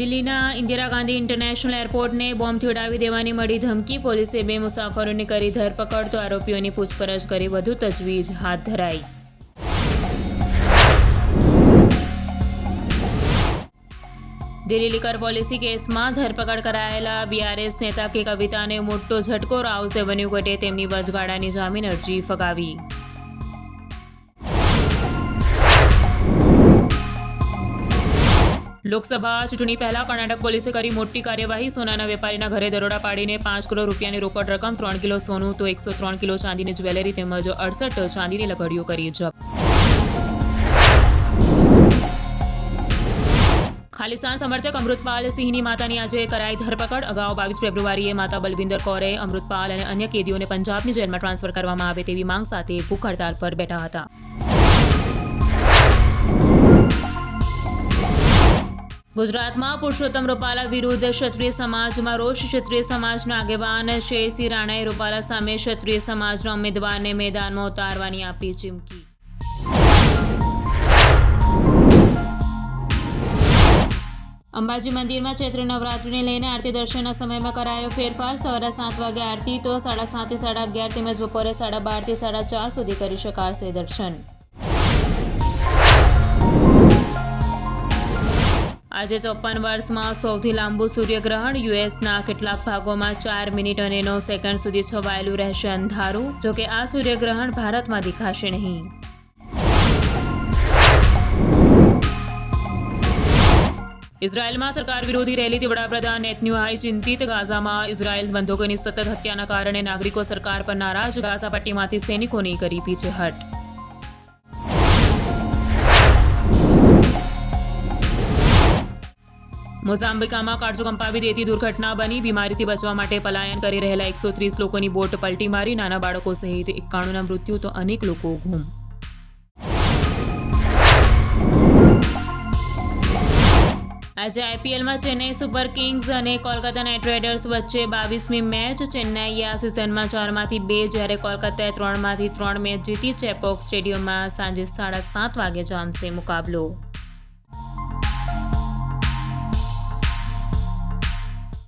દિલ્હીના ઇન્દિરા ગાંધી ઇન્ટરનેશનલ એરપોર્ટને બોમ્બથી ઉડાવી દેવાની મળી ધમકી, પોલીસે બે મુસાફરોની કરી ધરપકડ, તો આરોપીઓની પૂછપરછ કરી વધુ તજવીજ હાથ ધરાઈ. દિલ્હી લીકર પોલિસી કેસમાં ધરપકડ કરાયેલા બીઆરએસ નેતા કે કવિતાને મોટો ઝટકો રાવ સેવન્યુ કોર્ટે તેમની વચગાળાની જામીન અરજી ફગાવી. લોકસભા ચૂંટણી પહેલા કર્ણાટક પોલીસે કરી મોટી કાર્યવાહી. સોનાના વેપારીના ઘરે દરોડા પાડીને પાંચ કરોડ રૂપિયાની રોકડ રકમ, ત્રણ કિલો સોનું તો એકસો ત્રણ કિલો ચાંદીની જ્વેલરી તેમજ અડસઠ ચાંદીની લગડીઓ કરી જપ્ત. ખાલિસ્તાન સમર્થક અમૃતપાલ સિંહની માતાની આજે કરાઈ ધરપકડ. અગાઉ બાવીસ ફેબ્રુઆરીએ માતા બલવિંદર કૌરે અમૃતપાલ અને અન્ય કેદીઓને પંજાબની જેલમાં ટ્રાન્સફર કરવામાં આવે તેવી માંગ સાથે ભૂખ હડતાલ પર બેઠા હતા. ગુજરાતમાં પુરુષોત્તમ રૂપાલા વિરુદ્ધ ક્ષત્રિય સમાજમાં રોષ, ક્ષત્રિય સમાજના આગેવાન શેરસિંહ રાણાએ રૂપાલા સામે ક્ષત્રિય સમાજના ઉમેદવારને મેદાનમાં ઉતારવાની આપી ચીમકી. અંબાજી મંદિરમાં ચૈત્ર નવરાત્રિને લઈને આરતી દર્શનના સમયમાં કરાયો ફેરફાર. સવારે સાત વાગે આરતી તો સાડા સાતથી સાડા અગિયાર તેમજ બપોરે સાડા બારથી સાડા ચાર સુધી કરી શકાશે દર્શન. આજે ચોપન વર્ષમાં સૌથી લાંબુ સૂર્યગ્રહણ યુએસના કેટલાક ભાગોમાં ચાર મિનિટ અને નવ સેકન્ડ સુધી છવાયેલું રહેશે અંધારું જોકે આ સૂર્યગ્રહણ ભારતમાં દેખાશે નહીં. ઇઝરાયલમાં સરકાર વિરોધી રેલીથી વડાપ્રધાન નેતન્યાહુએ ચિંતિત ગાઝામાં ઇઝરાયલ બંધકોની સતત હત્યાના કારણે નાગરિકો સરકાર પર નારાજ ગાઝા પટ્ટીમાંથી સૈનિકોની કરી પીછેહટ મોઝામ્બિકામાં કાળજો કંપાવી દેતી દુર્ઘટના બની. બીમારીથી બચવા માટે પલાયન કરી રહેલા એકસો ત્રીસ લોકોની બોટ પલટી મારી. નાના બાળકો સહિત એકાણુંના મૃત્યુ, તો અનેક લોકો ગુમ. આજે આઈપીએલમાં ચેન્નઈ સુપર કિંગ્સ અને કોલકાતા નાઇટ રાઇડર્સ વચ્ચે બાવીસમી મેચ. ચેન્નાઈએ આ સિઝનમાં ચારમાંથી બે, જ્યારે કોલકાતાએ ત્રણમાંથી ત્રણ મેચ જીતી ચેપોક સ્ટેડિયમમાં સાંજે સાડા સાત વાગે જામશે મુકાબલો.